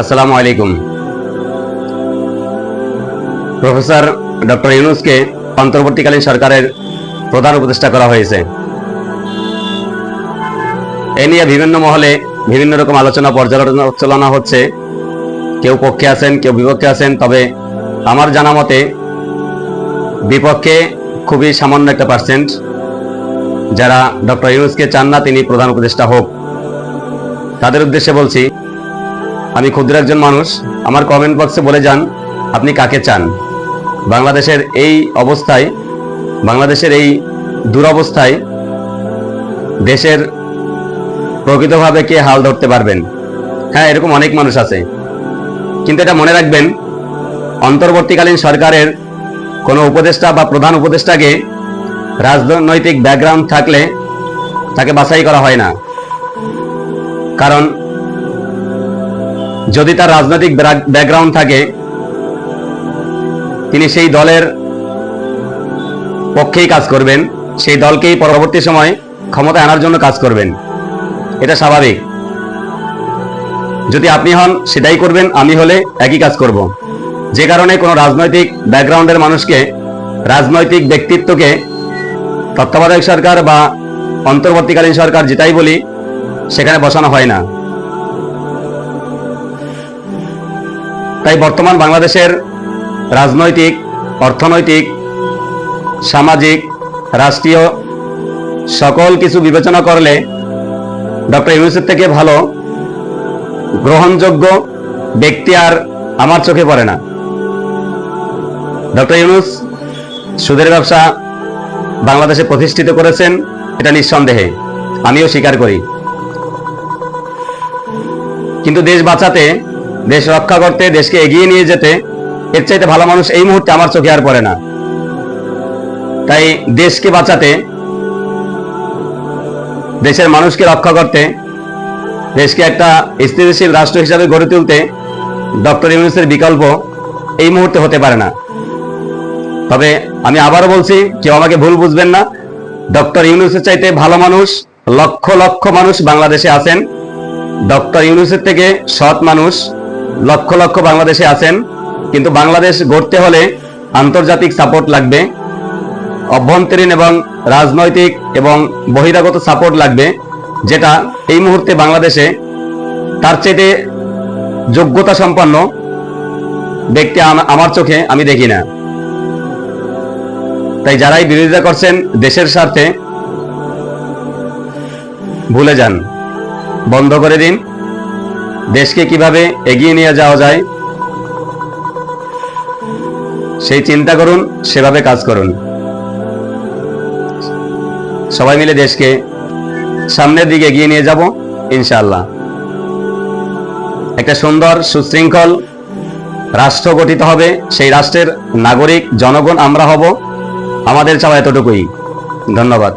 আসসালামু আলাইকুম। Professor doctor ইউনুসকে অন্তর্বর্তীকালীন সরকারের প্রধান উপদেষ্টা করা হয়েছে। এ নিয়ে বিভিন্ন মহলে বিভিন্ন রকম আলোচনা পর্যালোচনা হচ্ছে। কেউ পক্ষে আছেন, কেউ বিপক্ষে আছেন, তবে আমার জানা মতে বিপক্ষে খুবই সামান্য একটা পার্সেন্ট যারা ডক্টর ইউনুসকে চান না তিনি প্রধান উপদেষ্টা হোক। তাদের উদ্দেশ্যে বলছি আমি ক্ষুদ্র একজন মানুষ। আমার কমেন্ট বক্সে বলে যান, আপনি কাকে চান? বাংলাদেশের এই অবস্থায়, বাংলাদেশের এই দুরবস্থায় দেশের প্রকৃতভাবে কে হাল ধরতে পারবেন? হ্যাঁ এরকম অনেক মানুষ আছে। কিন্তু এটা মনে রাখবেন, অন্তর্বর্তীকালীন সরকারের কোনো উপদেষ্টা বা প্রধান উপদেষ্টাকে রাজনৈতিক ব্যাকগ্রাউন্ড থাকলে তাকে বাছাই করা হয় না। কারণ যদি তার রাজনৈতিক ব্যাকগ্রাউন্ড থাকে, তিনি সেই দলের পক্ষেই কাজ করবেন, সেই দলকেই পরবর্তী সময় ক্ষমতা আনার জন্য কাজ করবেন। এটা স্বাভাবিক। যদি আপনি হন, সেটাই করবেন, আমি হলে একই কাজ করব। যে কারণে কোনো রাজনৈতিক ব্যাকগ্রাউন্ডের মানুষকে, রাজনৈতিক ব্যক্তিত্বকে তত্ত্বাবধায়ক সরকার বা অন্তর্বর্তীকালীন সরকার যেটাই বলি, সেখানে বসানো হয় না। তাই বর্তমান বাংলাদেশের রাজনৈতিক, অর্থনৈতিক, সামাজিক, রাষ্ট্রীয় সকল কিছু বিবেচনা করলে ডক্টর ইউনুসের থেকে ভালো গ্রহণযোগ্য ব্যক্তি আর আমার চোখে পড়ে না। ডক্টর ইউনুস সুদের ব্যবসা বাংলাদেশে প্রতিষ্ঠিত করেছেন, এটা নিঃসন্দেহে। আমিও স্বীকার করি। কিন্তু দেশ বাঁচাতে দেশ রক্ষা করতে, দেশকে এগিয়ে নিয়ে যেতে, এর চাইতে ভালো মানুষ এই মুহূর্তে আমার চোখে আর পড়ে না। তাই দেশকে বাঁচাতে, দেশের মানুষকে রক্ষা করতে, দেশকে একটা স্থিতিশীল রাষ্ট্র হিসাবে গড়ে তুলতে ডক্টর ইউনুসের বিকল্প এই মুহূর্তে হতে পারে না। তবে আমি আবারও বলছি, কেউ আমাকে ভুল বুঝবেন না। ডক্টর ইউনুসের চাইতে ভালো মানুষ, লক্ষ লক্ষ মানুষ বাংলাদেশে আছেন। ডক্টর ইউনুসের থেকে সৎ মানুষ লক্ষ লক্ষ বাংলাদেশে আছেন, কিন্তু বাংলাদেশ গড়তে হলে আন্তর্জাতিক সাপোর্ট লাগবে, অভ্যন্তরীণ এবং রাজনৈতিক এবং বহিরাগত সাপোর্ট লাগবে, যেটা এই মুহূর্তে বাংলাদেশে তার চাইতে যোগ্যতা সম্পন্ন ব্যক্তি আমার চোখে আমি দেখি না। তাই যারাই বিরোধিতা করছেন, দেশের স্বার্থে ভুলে যান। বন্ধ করে দিন। দেশকে কীভাবে এগিয়ে নিয়ে যাওয়া যায়, সেই চিন্তা করুন, সেভাবে কাজ করুন। সবাই মিলে দেশকে সামনের দিকে এগিয়ে নিয়ে যাব, ইনশাআল্লাহ। একটা সুন্দর সুশৃঙ্খল রাষ্ট্র গঠিত হবে, সেই রাষ্ট্রের নাগরিক, জনগণ আমরা হব। আমাদের চাওয়া এতটুকুই। ধন্যবাদ।